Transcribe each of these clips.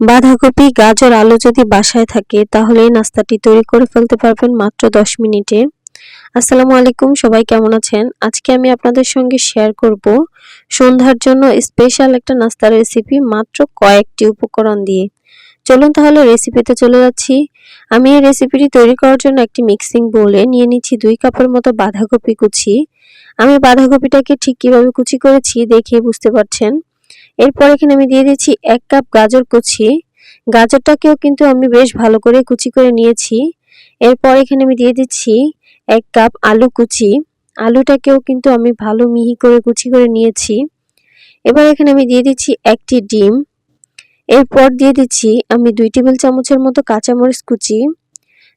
বাঁধাকপি, গাজর, আলু যদি বাসায় থাকে তাহলে এই নাস্তাটি তৈরি করে ফেলতে পারবেন মাত্র দশ মিনিটে। আসসালামু আলাইকুম, সবাই কেমন আছেন? আজকে আমি আপনাদের সঙ্গে শেয়ার করব সন্ধ্যার জন্য স্পেশাল একটা নাস্তার রেসিপি মাত্র কয়েকটি উপকরণ দিয়ে। চলুন তাহলে রেসিপিতে চলে যাচ্ছি। আমি এই রেসিপিটি তৈরি করার জন্য একটি মিক্সিং বোলে নিয়ে নিচ্ছি দুই কাপের মতো বাঁধাকপি কুচি। আমি বাঁধাকপিটাকে ঠিক কীভাবে কুচি করেছি দেখে বুঝতে পারছেন। এরপর এখানে আমি দিয়ে দিচ্ছি এক কাপ গাজর কুচি। গাজরটাকেও কিন্তু আমি বেশ ভালো করে কুচি করে নিয়েছি। এরপর এখানে আমি দিয়ে দিচ্ছি এক কাপ আলু কুচি। আলুটাকেও কিন্তু আমি ভালো মিহি করে কুচি করে নিয়েছি। এবার এখানে আমি দিয়ে দিচ্ছি একটি ডিম। এরপর দিয়ে দিচ্ছি আমি দুই টেবিল চামচের মতো কাঁচামরিচ কুচি।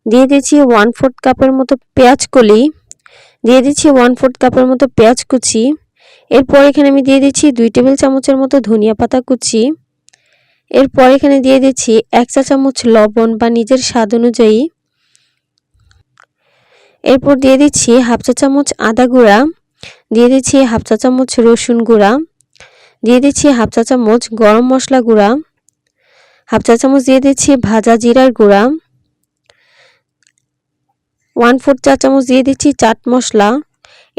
দিয়ে দিচ্ছি ওয়ান ফোর্থ কাপের মতো পেঁয়াজ কলি। দিয়ে দিচ্ছি ওয়ান ফোর্থ কাপের মতো পেঁয়াজ কুচি। এরপর এখানে আমি দিয়ে দিচ্ছি দুই টেবিল চামচের মতো ধনিয়া পাতা কুচি। এরপর এখানে দিয়ে দিচ্ছি এক চা চামচ লবণ বা নিজের স্বাদ অনুযায়ী। এরপর দিয়ে দিচ্ছি হাফ চা চামচ আদা গুঁড়া। দিয়ে দিচ্ছি হাফ চা চামচ রসুন গুঁড়া। দিয়ে দিচ্ছি হাফ চা চামচ গরম মশলা গুঁড়া। হাফ চা চামচ দিয়ে দিচ্ছি ভাজা জিরার গুঁড়া। ওয়ান ফোর চা চামচ দিয়ে দিচ্ছি চাট মশলা।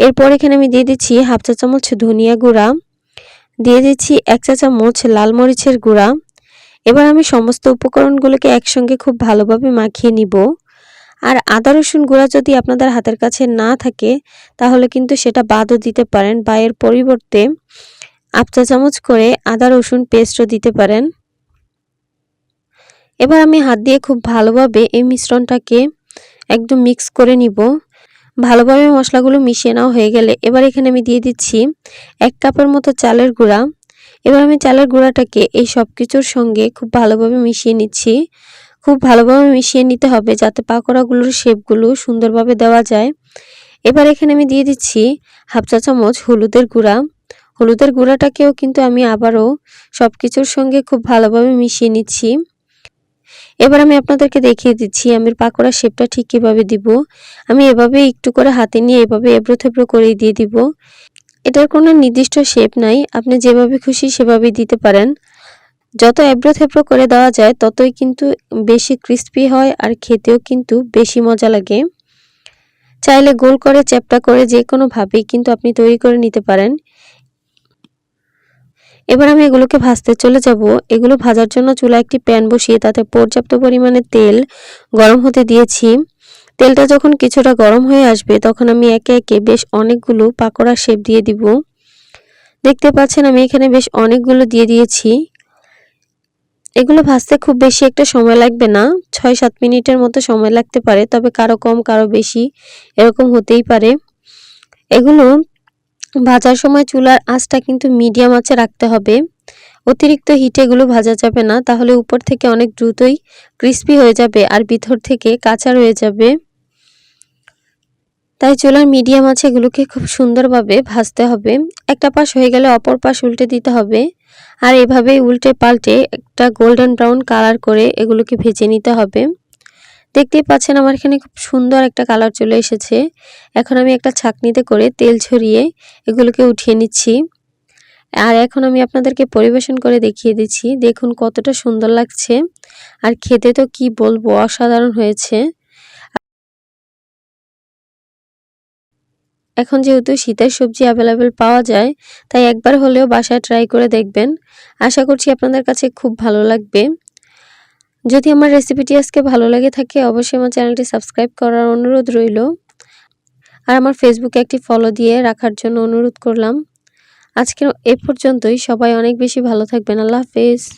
এরপর এখানে আমি দিয়ে দিচ্ছি হাফ চা চামচ ধনিয়া গুঁড়া, দিয়ে দিচ্ছি এক চা চামচ লাল মরিচের গুঁড়া। এবার আমি সমস্ত উপকরণগুলোকে একসঙ্গে খুব ভালোভাবে মাখিয়ে নিব। আর আদা, রসুন গুঁড়া যদি আপনাদের হাতের কাছে না থাকে, তাহলে কিন্তু সেটা বাদও দিতে পারেন বা এর পরিবর্তে আপ চা চামচ করে আদা, রসুন পেস্টও দিতে পারেন। এবার আমি হাত দিয়ে খুব ভালোভাবে এই মিশ্রণটাকে একদম মিক্স করে নিব। ভালোভাবে মশলাগুলো মিশিয়ে নেওয়া হয়ে গেলে এবার এখানে আমি দিয়ে দিচ্ছি এক কাপের মতো চালের গুঁড়া। এবার আমি চালের গুঁড়াটাকে এই সব কিছুর সঙ্গে খুব ভালোভাবে মিশিয়ে নিচ্ছি। খুব ভালোভাবে মিশিয়ে নিতে হবে যাতে পাকোড়াগুলোর শেপগুলো সুন্দরভাবে দেওয়া যায়। এবার এখানে আমি দিয়ে দিচ্ছি হাফ চা চামচ হলুদের গুঁড়া। হলুদের গুঁড়াটাকেও কিন্তু আমি আবারও সব কিছুর সঙ্গে খুব ভালোভাবে মিশিয়ে নিচ্ছি। এবার আমি আপনাদেরকে দেখিয়ে দিচ্ছি আমি পাকোড়া শেপটা ঠিক কীভাবে দিব। আমি এভাবে একটু করে হাতে নিয়ে এভাবে এবড়ো থেবড়ো করে দিয়ে দিব। এটার কোনো নির্দিষ্ট শেপ নাই, আপনি যেভাবে খুশি সেভাবেই দিতে পারেন। যত এবড়ো থেবড়ো করে দেওয়া যায়, ততই কিন্তু বেশি ক্রিস্পি হয় আর খেতেও কিন্তু বেশি মজা লাগে। চাইলে গোল করে, চ্যাপটা করে যে কোনোভাবেই কিন্তু আপনি তৈরি করে নিতে পারেন। এবার আমি এগুলোকে ভাজতে চলে যাব। এগুলো ভাজার জন্য চুলা একটি প্যান বসিয়ে তাতে পর্যাপ্ত পরিমাণে তেল গরম হতে দিয়েছি। তেলটা যখন কিছুটা গরম হয়ে আসবে, তখন আমি একে একে বেশ অনেকগুলো পাকোড়া শেপ দিয়ে দিব। দেখতে পাচ্ছেন, আমি এখানে বেশ অনেকগুলো দিয়ে দিয়েছি। এগুলো ভাজতে খুব বেশি একটা সময় লাগবে না ছয় সাত মিনিটের মতো সময় লাগতে পারে, তবে কারও কম, কারও বেশি এরকম হতেই পারে। এগুলো ভাজার সময় চুলার আঁচটা কিন্তু মিডিয়াম আঁচে রাখতে হবে। অতিরিক্ত হিটে এগুলো ভাজা যাবে না, তাহলে উপর থেকে অনেক দ্রুতই ক্রিস্পি হয়ে যাবে আর ভিতর থেকে কাঁচা রয়ে যাবে। তাই চুলার মিডিয়াম আছে এগুলোকে খুব সুন্দরভাবে ভাজতে হবে। একটা পাশ হয়ে গেলে অপর পাশ উল্টে দিতে হবে। আর এভাবেই উল্টে পাল্টে একটা গোল্ডেন ব্রাউন কালার করে এগুলোকে ভেজে নিতে হবে। দেখতেই পাচ্ছেন আমার এখানে খুব সুন্দর একটা কালার চলে এসেছে। এখন আমি একটা ছাকনিতে করে তেল ছড়িয়ে এগুলোকে উঠিয়ে নিচ্ছি। আর এখন আমি আপনাদেরকে পরিবেশন করে দেখিয়ে দিচ্ছি। দেখুন কতটা সুন্দর লাগছে। আর খেতে তো কি বলব, অসাধারণ হয়েছে। এখন যেহেতু শীতের সবজি অ্যাভেলেবেল পাওয়া যায়, তাই একবার হলেও বাসায় ট্রাই করে দেখবেন। আশা করছি আপনাদের কাছে খুব ভালো লাগবে। যদি আমার রেসিপিটি আজকে ভালো লাগে থাকে, অবশ্যই আমার চ্যানেলটি সাবস্ক্রাইব করার অনুরোধ রইল। আর আমার ফেসবুকে একটি ফলো দিয়ে রাখার জন্য অনুরোধ করলাম। আজকে এ পর্যন্তই। সবাই অনেক বেশি ভালো থাকবেন। আল্লাহ হাফেজ।